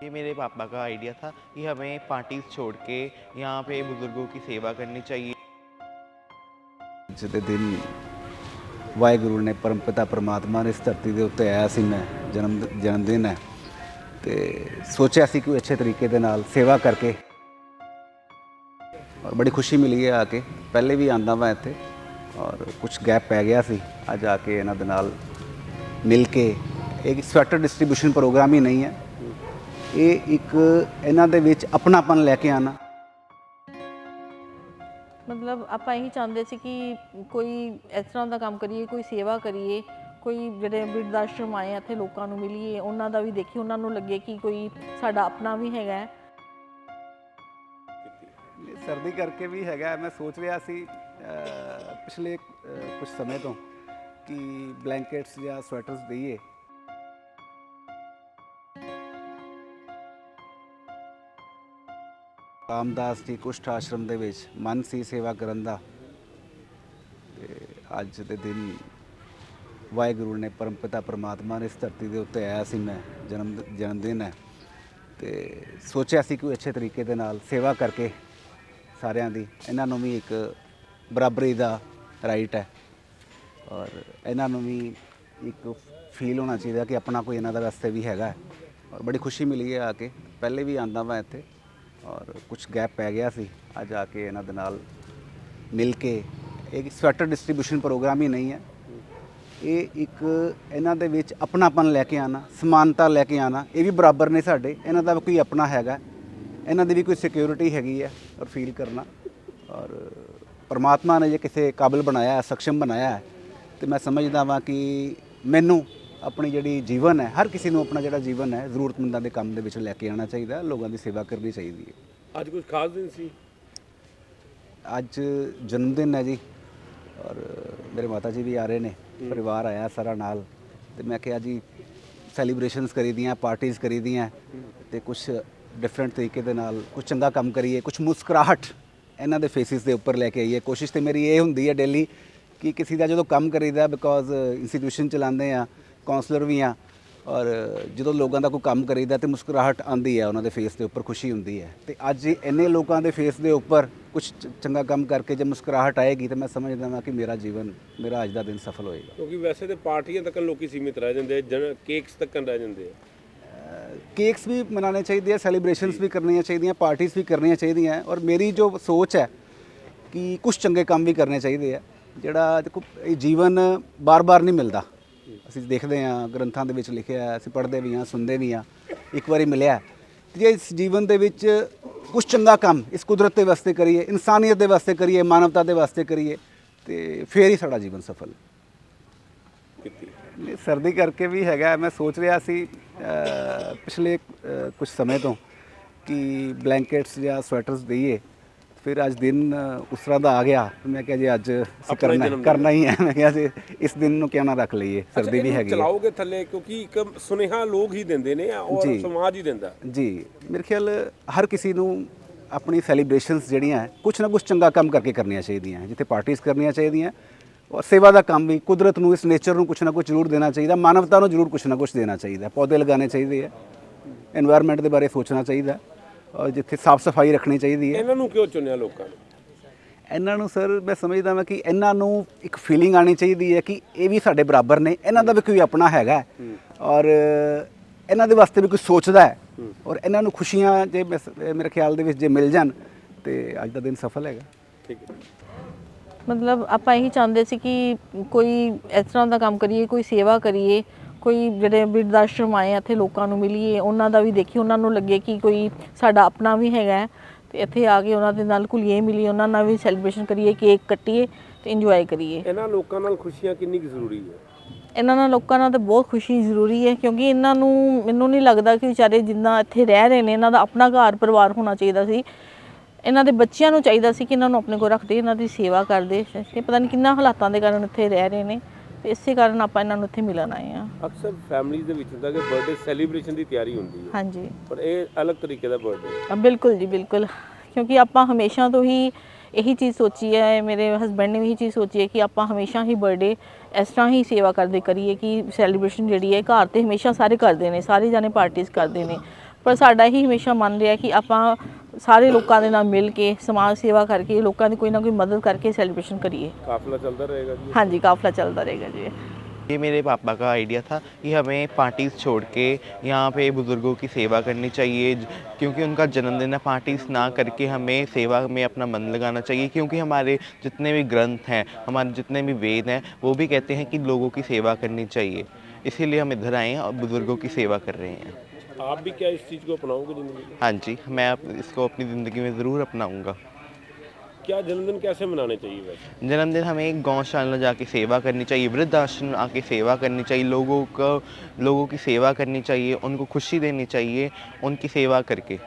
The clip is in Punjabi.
ये मेरे पापा का आइडिया था कि हमें पार्टीज छोड़ के यहाँ पे बुज़ुर्गों की सेवा करनी चाहिए ਅੱਜ ਦੇ ਦਿਨ ਵਾਹਿਗੁਰੂ ਨੇ ਪਰਮਪਿਤਾ ਪਰਮਾਤਮਾ ਨੇ ਇਸ ਧਰਤੀ ਦੇ ਉੱਤੇ ਆਇਆ ਸੀ ਮੈਂ ਜਨਮ ਜਨਮ ਦਿਨ ਹੈ ਤੇ ਸੋਚਿਆ ਸੀ ਕਿ ਅੱਛੇ ਤਰੀਕੇ ਦੇ ਨਾਲ ਸੇਵਾ ਕਰਕੇ ਔਰ ਬੜੀ ਖੁਸ਼ੀ ਮਿਲੀ ਹੈ ਆ ਕੇ ਪਹਿਲੇ ਵੀ ਆਂਦਾ ਮੈਂ ਇੱਥੇ ਔਰ ਕੁਝ ਗੈਪ ਪੈ ਗਿਆ ਸੀ ਅੱਜ ਆ ਕੇ ਇਹਨਾਂ ਦੇ ਨਾਲ ਮਿਲ ਕੇ ਇੱਕ ਸਵੈਟਰ ਡਿਸਟ੍ਰੀਬਿਊਸ਼ਨ ਪ੍ਰੋਗਰਾਮ ਹੀ ਨਹੀਂ ਹੈ ਇਹ ਇੱਕ ਇਹਨਾਂ ਦੇ ਵਿੱਚ ਆਪਣਾਪਨ ਲੈ ਕੇ ਆਣਾ। ਮਤਲਬ ਆਪਾਂ ਇਹੀ ਚਾਹੁੰਦੇ ਸੀ ਕਿ ਕੋਈ ਇਸ ਤਰ੍ਹਾਂ ਦਾ ਕੰਮ ਕਰੀਏ ਕੋਈ ਸੇਵਾ ਕਰੀਏ ਕੋਈ ਜਿਹੜੇ ਬਿਰਧ ਆਸ਼ਰਮ ਆਏ ਆ ਇੱਥੇ ਲੋਕਾਂ ਨੂੰ ਮਿਲੀਏ ਉਹਨਾਂ ਦਾ ਵੀ ਦੇਖੀਏ ਉਹਨਾਂ ਨੂੰ ਲੱਗੇ ਕਿ ਕੋਈ ਸਾਡਾ ਆਪਣਾ ਵੀ ਹੈਗਾ ਹੈ। ਸਰਦੀ ਕਰਕੇ ਵੀ ਹੈਗਾ ਮੈਂ ਸੋਚ ਰਿਹਾ ਸੀ ਅਹ, ਪਿਛਲੇ ਕੁਝ ਸਮੇਂ ਤੋਂ ਕਿ ਬਲੈਂਕਟਸ ਜਾਂ ਸਵੈਟਰਸ ਦਈਏ। ਰਾਮਦਾਸ ਜੀ ਕੁਸ਼ਟ ਆਸ਼ਰਮ ਦੇ ਵਿੱਚ ਮਨ ਸੀ ਸੇਵਾ ਕਰਨ ਦਾ। ਤੇ ਅੱਜ ਦੇ ਦਿਨ ਵਾਹਿਗੁਰੂ ਨੇ ਪਰਮਪਿਤਾ ਪਰਮਾਤਮਾ ਨੇ ਇਸ ਧਰਤੀ ਦੇ ਉੱਤੇ ਆਇਆ ਸੀ ਮੈਂ, ਜਨਮ ਜਨਮ ਦਿਨ ਹੈ। ਤੇ ਸੋਚਿਆ ਸੀ ਕਿ ਅੱਛੇ ਤਰੀਕੇ ਦੇ ਨਾਲ ਸੇਵਾ ਕਰਕੇ ਸਾਰਿਆਂ ਦੀ, ਇਹਨਾਂ ਨੂੰ ਵੀ ਇੱਕ ਬਰਾਬਰੀ ਦਾ ਰਾਈਟ ਹੈ। ਔਰ ਇਹਨਾਂ ਨੂੰ ਵੀ ਇੱਕ ਫੀਲ ਹੋਣਾ ਚਾਹੀਦਾ ਕਿ ਆਪਣਾ ਕੋਈ ਇਹਨਾਂ ਦਾ ਵਾਸਤੇ ਵੀ ਹੈਗਾ ਔਰ ਬੜੀ ਖੁਸ਼ੀ ਮਿਲੀ ਹੈ ਆ ਕੇ, ਪਹਿਲੇ ਵੀ ਆਂਦਾ ਮੈਂ ਇੱਥੇ। ਔਰ ਕੁਝ ਗੈਪ ਪੈ ਗਿਆ ਸੀ। ਅੱਜ ਆ ਕੇ ਇਹਨਾਂ ਦੇ ਨਾਲ ਮਿਲ ਕੇ ਇੱਕ ਸਵੈਟਰ ਡਿਸਟ੍ਰੀਬਿਊਸ਼ਨ ਪ੍ਰੋਗਰਾਮ ਹੀ ਨਹੀਂ ਹੈ। ਇਹ ਇੱਕ ਇਹਨਾਂ ਦੇ ਵਿੱਚ ਆਪਣਾਪਨ ਲੈ ਕੇ ਆਣਾ, ਸਮਾਨਤਾ ਲੈ ਕੇ ਆਣਾ, ਇਹ ਵੀ ਬਰਾਬਰ ਨੇ ਸਾਡੇ। ਇਹਨਾਂ ਦਾ ਵੀ ਕੋਈ ਆਪਣਾ ਹੈਗਾ। ਇਹਨਾਂ ਦੀ ਵੀ ਕੋਈ ਸਿਕਿਉਰਿਟੀ ਹੈਗੀ ਹੈ ਔਰ ਫੀਲ ਕਰਨਾ। ਔਰ ਪਰਮਾਤਮਾ ਨੇ ਜੇ ਕਿਸੇ ਕਾਬਿਲ ਬਣਾਇਆ ਹੈ ਸક્ષਮ ਬਣਾਇਆ ਹੈ, ਤੇ ਮੈਂ ਸਮਝਦਾ ਵਾਂ ਕਿ ਮੈਨੂੰ ਆਪਣੀ ਜਿਹੜੀ ਜੀਵਨ ਹੈ ਹਰ ਕਿਸੇ ਨੂੰ ਆਪਣਾ ਜਿਹੜਾ ਜੀਵਨ ਹੈ ਜ਼ਰੂਰਤਮੰਦਾਂ ਦੇ ਕੰਮ ਦੇ ਵਿੱਚ ਲੈ ਕੇ ਆਉਣਾ ਚਾਹੀਦਾ ਹੈ, ਲੋਕਾਂ ਦੀ ਸੇਵਾ ਕਰਨੀ ਚਾਹੀਦੀ ਹੈ। ਅੱਜ ਕੁਝ ਖਾਸ ਦਿਨ ਸੀ? ਅੱਜ ਜਨਮ ਦਿਨ ਹੈ ਜੀ ਔਰ ਮੇਰੇ ਮਾਤਾ ਜੀ ਵੀ ਆ ਰਹੇ ਨੇ ਪਰਿਵਾਰ ਆਇਆ ਸਾਰਾ ਨਾਲ ਤੇ ਮੈਂ ਕਿਹਾ ਜੀ ਸੈਲੀਬ੍ਰੇਸ਼ਨਸ ਕਰੀਦੀਆਂ ਪਾਰਟੀਆਂ ਕਰੀਦੀਆਂ ਤੇ ਕੁਝ ਡਿਫਰੈਂਟ ਤਰੀਕੇ ਦੇ ਨਾਲ ਕੁਝ ਚੰਗਾ ਕੰਮ ਕਰੀਏ ਕੁਝ ਮੁਸਕਰਾਹਟ ਇਹਨਾਂ ਦੇ ਫੇਸਿਸ ਦੇ ਉੱਪਰ ਲੈ ਕੇ ਆਈਏ। ਕੋਸ਼ਿਸ਼ ਤੇ ਮੇਰੀ ਇਹ ਹੁੰਦੀ ਹੈ ਡੇਲੀ ਕਿ ਕਿਸੇ ਦਾ ਜਦੋਂ ਕੰਮ ਕਰੀਦਾ ਬਿਕੋਜ਼ ਇੰਸਟੀਟਿਊਸ਼ਨ ਚਲਾਉਂਦੇ ਆ ਕਾਉਂਸਲਰ ਵੀ ਆ ਔਰ ਜਦੋਂ ਲੋਕਾਂ ਦਾ ਕੋਈ ਕੰਮ ਕਰੀਦਾ ਤੇ ਮੁਸਕਰਾਹਟ ਆਂਦੀ ਹੈ ਉਹਨਾਂ ਦੇ ਫੇਸ ਦੇ ਉੱਪਰ ਖੁਸ਼ੀ ਹੁੰਦੀ ਹੈ। ਤੇ ਅੱਜ ਇੰਨੇ ਲੋਕਾਂ ਦੇ ਫੇਸ ਦੇ ਉੱਪਰ ਕੁਝ ਚੰਗਾ ਕੰਮ ਕਰਕੇ ਜੇ ਮੁਸਕਰਾਹਟ ਆਏਗੀ ਤਾਂ ਮੈਂ ਸਮਝਦਾ ਹਾਂ ਕਿ ਮੇਰਾ ਜੀਵਨ ਮੇਰਾ ਅੱਜ ਦਾ ਦਿਨ ਸਫਲ ਹੋਏਗਾ। ਕਿਉਂਕਿ ਵੈਸੇ ਤੇ ਪਾਰਟੀਆਂ ਤੱਕ ਲੋਕੀ ਸੀਮਿਤ ਰਹਿ ਜਾਂਦੇ ਕੇਕਸ ਤੱਕ ਰਹਿ ਜਾਂਦੇ ਆ। ਕੇਕਸ ਵੀ ਮਨਾਉਣੇ ਚਾਹੀਦੇ ਆ ਸੈਲੀਬ੍ਰੇਸ਼ਨਸ ਵੀ ਕਰਨੀਆਂ ਚਾਹੀਦੀਆਂ ਪਾਰਟੀਆਂ ਵੀ ਕਰਨੀਆਂ ਚਾਹੀਦੀਆਂ ਔਰ ਮੇਰੀ ਜੋ ਸੋਚ ਹੈ ਕਿ ਕੁਝ ਚੰਗੇ ਕੰਮ ਵੀ ਕਰਨੇ ਚਾਹੀਦੇ ਆ ਜਿਹੜਾ ਦੇਖੋ ਇਹ ਜੀਵਨ ਬਾਰ-ਬਾਰ ਨਹੀਂ ਮਿਲਦਾ। ਅਸੀਂ ਦੇਖਦੇ ਹਾਂ, ਗ੍ਰੰਥਾਂ ਦੇ ਵਿੱਚ ਲਿਖਿਆ ਅਸੀਂ ਪੜ੍ਹਦੇ ਵੀ ਹਾਂ, ਸੁਣਦੇ ਵੀ ਹਾਂ, ਇੱਕ ਵਾਰੀ ਮਿਲਿਆ ਹੈ। ਜੇ ਇਸ ਜੀਵਨ ਦੇ ਵਿੱਚ ਕੁਝ ਚੰਗਾ ਕੰਮ ਇਸ ਕੁਦਰਤ ਦੇ ਵਾਸਤੇ ਕਰੀਏ, ਇਨਸਾਨੀਅਤ ਦੇ ਵਾਸਤੇ ਕਰੀਏ, ਮਾਨਵਤਾ ਦੇ ਵਾਸਤੇ ਕਰੀਏ, ਤੇ ਫੇਰ ਹੀ ਸਾਡਾ ਜੀਵਨ ਸਫਲ। ਕੀਤੀ ਸਰਦੀ ਕਰਕੇ ਵੀ ਹੈਗਾ ਮੈਂ ਸੋਚ ਰਿਹਾ ਸੀ ਪਿਛਲੇ ਕੁਝ ਸਮੇਂ ਤੋਂ ਕਿ ਬਲੈਂਕਟਸ ਜਾਂ ਸਵੈਟਰਸ ਦਈਏ। ਫਿਰ ਅੱਜ ਦਿਨ ਉਸ ਤਰ੍ਹਾਂ ਦਾ ਆ ਗਿਆ। ਮੈਂ ਕਿਹਾ ਜੀ ਅੱਜ ਅਸੀਂ ਕਰਨਾ ਕਰਨਾ ਹੀ ਹੈ। ਮੈਂ ਕਿਹਾ ਜੀ ਇਸ ਦਿਨ ਨੂੰ ਕਿਉਂ ਨਾ ਰੱਖ ਲਈਏ? ਸਰਦੀ ਵੀ ਹੈਗੀ ਚਲਾਓਗੇ ਥੱਲੇ ਕਿਉਂਕਿ ਇੱਕ ਸੁਨੇਹਾ ਲੋਕ ਹੀ ਦਿੰਦੇ ਨੇ ਔਰ ਸਮਾਜ ਹੀ ਦਿੰਦਾ। ਜੀ। ਮੇਰੇ ਖਿਆਲ ਹਰ ਕਿਸੇ ਨੂੰ ਆਪਣੀ ਸੈਲੀਬ੍ਰੇਸ਼ਨਸ ਜਿਹੜੀਆਂ ਕੁਝ ਨਾ ਕੁਝ ਚੰਗਾ ਕੰਮ ਕਰਕੇ ਕਰਨੀਆਂ ਚਾਹੀਦੀਆਂ ਜਿੱਥੇ ਪਾਰਟੀਆਂ ਕਰਨੀਆਂ ਚਾਹੀਦੀਆਂ ਔਰ ਸੇਵਾ ਦਾ ਕੰਮ ਵੀ ਕੁਦਰਤ ਨੂੰ ਇਸ ਨੇਚਰ ਨੂੰ ਕੁਝ ਨਾ ਕੁਝ ਜ਼ਰੂਰ ਦੇਣਾ ਚਾਹੀਦਾ। ਮਾਨਵਤਾ ਨੂੰ ਜ਼ਰੂਰ ਕੁਝ ਨਾ ਕੁਝ ਦੇਣਾ ਚਾਹੀਦਾ ਪੌਦੇ ਲਗਾਉਣੇ ਚਾਹੀਦੇ ਆ এনवायरमेंट ਦੇ ਬਾਰੇ ਸੋਚਣਾ ਚਾਹੀਦਾ ਔਰ ਜਿੱਥੇ ਸਾਫ਼ ਸਫ਼ਾਈ ਰੱਖਣੀ ਚਾਹੀਦੀ ਹੈ। ਇਹਨਾਂ ਨੂੰ ਕਿਉਂ ਚੁਣਿਆ ਲੋਕਾਂ ਨੇ? ਇਹਨਾਂ ਨੂੰ ਸਰ ਮੈਂ ਸਮਝਦਾ ਹਾਂ ਕਿ ਇਹਨਾਂ ਨੂੰ ਇੱਕ ਫੀਲਿੰਗ ਆਣੀ ਚਾਹੀਦੀ ਹੈ ਕਿ ਇਹ ਵੀ ਸਾਡੇ ਬਰਾਬਰ ਨੇ ਇਹਨਾਂ ਦਾ ਵੀ ਕੋਈ ਆਪਣਾ ਹੈਗਾ ਹੈ। ਔਰ ਇਹਨਾਂ ਦੇ ਵਾਸਤੇ ਵੀ ਕੁਝ ਸੋਚਦਾ ਹੈ। ਔਰ ਇਹਨਾਂ ਨੂੰ ਖੁਸ਼ੀਆਂ ਜੇ ਮੈਂ ਸ- ਮੇਰੇ ਖਿਆਲ ਦੇ ਵਿੱਚ ਜੇ ਮਿਲ ਜਾਣ ਤੇ ਅੱਜ ਦਾ ਦਿਨ ਸਫਲ ਹੈਗਾ। ਠੀਕ ਹੈ। ਮਤਲਬ ਆਪਾਂ ਇਹੀ ਚਾਹੁੰਦੇ ਸੀ ਕਿ ਕੋਈ ਇਸ ਤਰ੍ਹਾਂ ਦਾ ਕੰਮ ਕਰੀਏ ਕੋਈ ਸੇਵਾ ਕਰੀਏ ਕੋਈ ਜਿਹੜੇ ਬਿਰਧ ਆਸ਼ਰਮ ਆਏ ਆ ਇੱਥੇ ਲੋਕਾਂ ਨੂੰ ਮਿਲੀਏ ਉਹਨਾਂ ਦਾ ਵੀ ਦੇਖੀਏ ਉਹਨਾਂ ਨੂੰ ਲੱਗੇ ਕਿ ਕੋਈ ਸਾਡਾ ਆਪਣਾ ਵੀ ਹੈਗਾ ਤੇ ਇੱਥੇ ਆ ਕੇ ਉਹਨਾਂ ਦੇ ਨਾਲ ਘੁਲੀਏ ਮਿਲੀਏ ਉਹਨਾਂ ਨਾਲ ਵੀ ਸੈਲੀਬ੍ਰੇਸ਼ਨ ਕਰੀਏ ਕੇਕ ਕੱਟੀਏ ਤੇ ਇੰਜੋਏ ਕਰੀਏ। ਇਹਨਾਂ ਲੋਕਾਂ ਨਾਲ ਖੁਸ਼ੀਆਂ ਕਿੰਨੀ ਕੁ ਜ਼ਰੂਰੀ ਹੈ? ਇਹਨਾਂ ਨਾਲ ਲੋਕਾਂ ਨਾਲ ਤਾਂ ਬਹੁਤ ਖੁਸ਼ੀ ਜ਼ਰੂਰੀ ਹੈ ਕਿਉਂਕਿ ਇਹਨਾਂ ਨੂੰ ਮੈਨੂੰ ਨਹੀਂ ਲੱਗਦਾ ਕਿ ਵਿਚਾਰੇ ਜਿੰਨਾ ਇੱਥੇ ਰਹਿ ਰਹੇ ਨੇ ਇਹਨਾਂ ਦਾ ਆਪਣਾ ਘਰ ਪਰਿਵਾਰ ਹੋਣਾ ਚਾਹੀਦਾ ਸੀ। ਇਹਨਾਂ ਦੇ ਬੱਚਿਆਂ ਨੂੰ ਚਾਹੀਦਾ ਸੀ ਕਿ ਇਹਨਾਂ ਨੂੰ ਆਪਣੇ ਕੋਲ ਰੱਖਦੇ ਇਹਨਾਂ ਦੀ ਸੇਵਾ ਕਰਦੇ। ਤੇ ਪਤਾ ਨਹੀਂ ਕਿੰਨਾ ਹਾਲਾਤਾਂ ਦੇ ਕਾਰਨ ਇੱਥੇ ਰਹਿ ਰਹੇ ਨੇ। ਇਸੇ ਕਾਰਨ ਆਪਾਂ ਇਹਨਾਂ ਨੂੰ ਇੱਥੇ ਮਿਲਣ ਆਏ ਆ ਅਕਸਰ ਫੈਮਿਲੀਜ਼ ਦੇ ਵਿੱਚ ਹੁੰਦਾ ਕਿ ਬਰਥਡੇ ਸੈਲੀਬ੍ਰੇਸ਼ਨ ਦੀ ਤਿਆਰੀ ਹੁੰਦੀ ਹੈ। ਹਾਂਜੀ। ਪਰ ਇਹ ਅਲੱਗ ਤਰੀਕੇ ਦਾ ਬਰਥਡੇ ਅ, ਬਿਲਕੁਲ ਜੀ ਬਿਲਕੁਲ। ਕਿਉਂਕਿ ਆਪਾਂ ਹਮੇਸ਼ਾ ਤੋਂ ਹੀ ਇਹੀ ਚੀਜ਼ ਸੋਚੀ ਹੈ ਮੇਰੇ ਹਸਬੰਡ ਨੇ ਵੀ ਇਹੀ ਚੀਜ਼ ਸੋਚੀ ਹੈ ਕਿ ਆਪਾਂ ਹਮੇਸ਼ਾ ਹੀ ਬਰਥਡੇ ਇਸ ਤਰ੍ਹਾਂ ਹੀ ਸੇਵਾ ਕਰਦੇ ਕਰੀਏ ਕਿ ਸੈਲੀਬ੍ਰੇਸ਼ਨ ਜਿਹੜੀ ਹੈ ਘਰ ਤੇ ਹਮੇਸ਼ਾ ਸਾਰੇ ਕਰਦੇ ਨੇ ਸਾਰੇ ਜਾਣੇ ਪਾਰਟੀਆਂ ਕਰਦੇ ਨੇ। ਪਰ ਸਾਡਾ ਹੀ ਹਮੇਸ਼ਾ ਮੰਨ ਰਿਹਾ ਕਿ ਆਪਾਂ ਸਾਰੇ ਲੋਕਾਂ ਦੇ ਨਾਲ ਮਿਲ ਕੇ ਸਮਾਜ ਸੇਵਾ ਕਰਕੇ ਲੋਕਾਂ ਦੀ ਕੋਈ ਨਾ ਕੋਈ ਮਦਦ ਕਰਕੇ ਸੈਲੀਬ੍ਰੇਸ਼ਨ ਕਰੀਏ ਕਾਫਲਾ ਚੱਲਦਾ ਰਹੇਗਾ ਜੀ ਹਾਂਜੀ ਕਾਫਲਾ ਚੱਲਦਾ ਰਹੇਗਾ ਜੀ ये मेरे पापा का आइडिया था कि हमें पार्टीज छोड़ के यहाँ पे बुज़ुर्गों की सेवा करनी चाहिए ज- क्योंकि उनका जन्मदिन है पार्टीज ना करके हमें सेवा में अपना मन लगाना चाहिए क्योंकि हमारे जितने भी ग्रंथ हैं हमारे जितने भी वेद हैं वो भी कहते हैं कि लोगों की सेवा करनी चाहिए इसीलिए हम इधर आए हैं और बुज़ुर्गों की सेवा कर रहे हैं आप भी क्या इस चीज़ को अपनाओगे ज़िंदगी में? हाँ जी मैं अप- इसको अपनी ज़िंदगी में ज़रूर अपनाऊँगा। क्या जन्मदिन कैसे मनाने चाहिए वैसे? जन्मदिन हमें एक गौशाला जाके सेवा करनी चाहिए वृद्ध आश्रम आके सेवा करनी चाहिए लोगों को लोगों की सेवा करनी चाहिए उनको खुशी देनी चाहिए उनकी सेवा करके।